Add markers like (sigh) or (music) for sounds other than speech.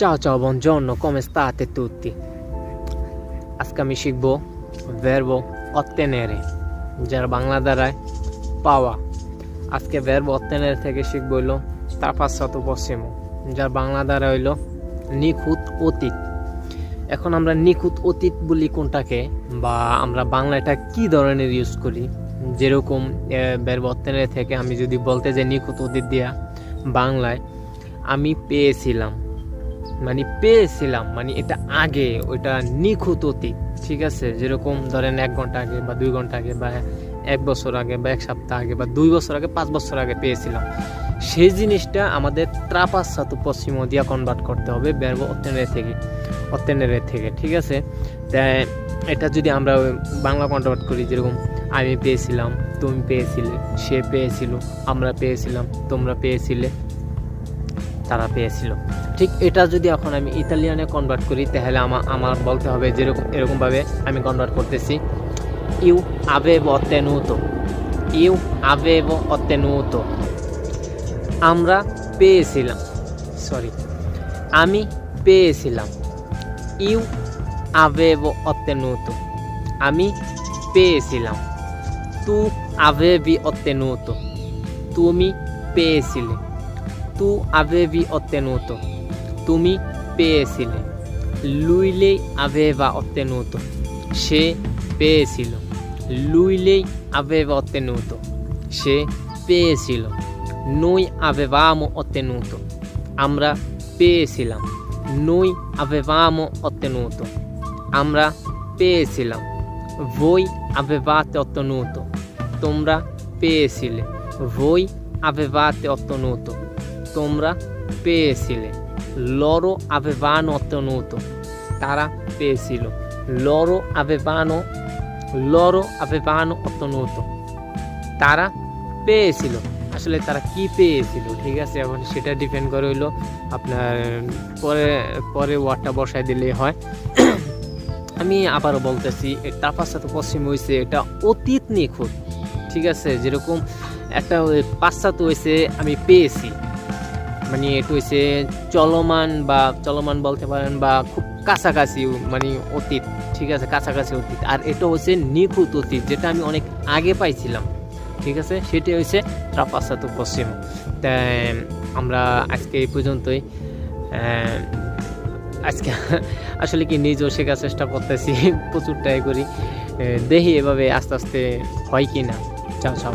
Ciao ciao, buongiorno, come state tutti? আজকে আমি শিখব verbo ottenere. যার বাংলা দ্বারায় পাওয়া আজকে verbo ottenere থেকে শিখব হইল তাপাসাত পশ্চিম যার বাংলা দ্বারা হইল নিখুঁত অতীত এখন আমরা নিখুঁত অতীত বলি কোনটাকে বা আমরা বাংলাটা কি ধরনের ইউজ করি যেরকম verbo ottenere থেকে আমি যদি বলতে যাই নিখুঁত অতীত দিয়া বাংলায় আমি পেয়েছিলাম মানে পেয়েছিলাম মানে এটা আগে, ওইটা নিখুঁত অতীত, ঠিক আছে? যেরকম ধরেন এক ঘণ্টা আগে বা দুই ঘণ্টা আগে বা এক বছর আগে বা এক সপ্তাহ আগে বা দুই বছর আগে, পাঁচ বছর আগে পেয়েছিলাম। সেই জিনিসটা আমাদের ত্রাপাস সাতু পশ্চিম দিয়া কনভার্ট করতে হবে ব্যর্ব অত্যেনের থেকে অত্যেনের থেকে, ঠিক আছে? তাই এটা যদি আমরা বাংলা কনভার্ট করি, যেরকম আমি পেয়েছিলাম, তুমি পেয়েছিলে, সে পেয়েছিল, আমরা পেয়েছিলাম, তোমরা পেয়েছিলে তারা পেয়েছিল। ঠিক এটা যদি এখন আমি ইতালিয়ানে কনভার্ট করি, তাহলে আমার আমার বলতে হবে যেরকম এরকমভাবে আমি কনভার্ট করতেছি। ইউ avevo ottenuto ইউ avevo ottenuto আমরা পেয়েছিলাম। সরি আমি পেয়েছিলাম। ইউ avevo ottenuto আমি পেয়েছিলাম। তু avevi ottenuto তুমি পেয়েছিলে। tu avevi ottenuto তুমি পেয়েছিলে lui lei aveva ottenuto সে পেয়েছিল lui lei aveva ottenuto সে পেয়েছিল noi avevamo ottenuto আমরা পেয়েছিলাম noi avevamo ottenuto আমরা পেয়েছিলাম voi avevate ottenuto তোমরা পেয়েছিলে voi avevate ottenuto তোমরা পেয়েছিলে। লরো avevano ottenuto তারা পেয়েছিল। লরো avevano লরো avevano ottenuto তারা পেয়েছিল। আসলে তারা কি পেয়েছিল, ঠিক আছে? এখন সেটা ডিপেন্ড করে হইল আপনার পরে পরে ওয়ার্ডটা বসায় দিলেই হয়। আমি আবারও বলতেছি তার সাথে পশ্চিম হয়েছে এটা অতীত নিখুঁত, ঠিক আছে? যেরকম একটা পাশ্চাত্য হয়েছে আমি পেয়েছি। মানে এটা হচ্ছে চলমান বা চলমান বলতে পারেন বা খুব কাছাকাছি মানে অতীত, ঠিক আছে, কাছাকাছি অতীত। আর এটা হচ্ছে নিখুঁত অতীত, যেটা আমি অনেক আগে পাইছিলাম, ঠিক আছে? সেটি হচ্ছে ট্রাপাসাত পশ্চিম। তাই আমরা আজকে এই পর্যন্তই। আজকে (laughs) আসলে কি নিজেও শেখার চেষ্টা করতেছি, প্রচুর ট্রাই করি। দেখি এভাবে আস্তে আস্তে হয় কি না চাও চাও।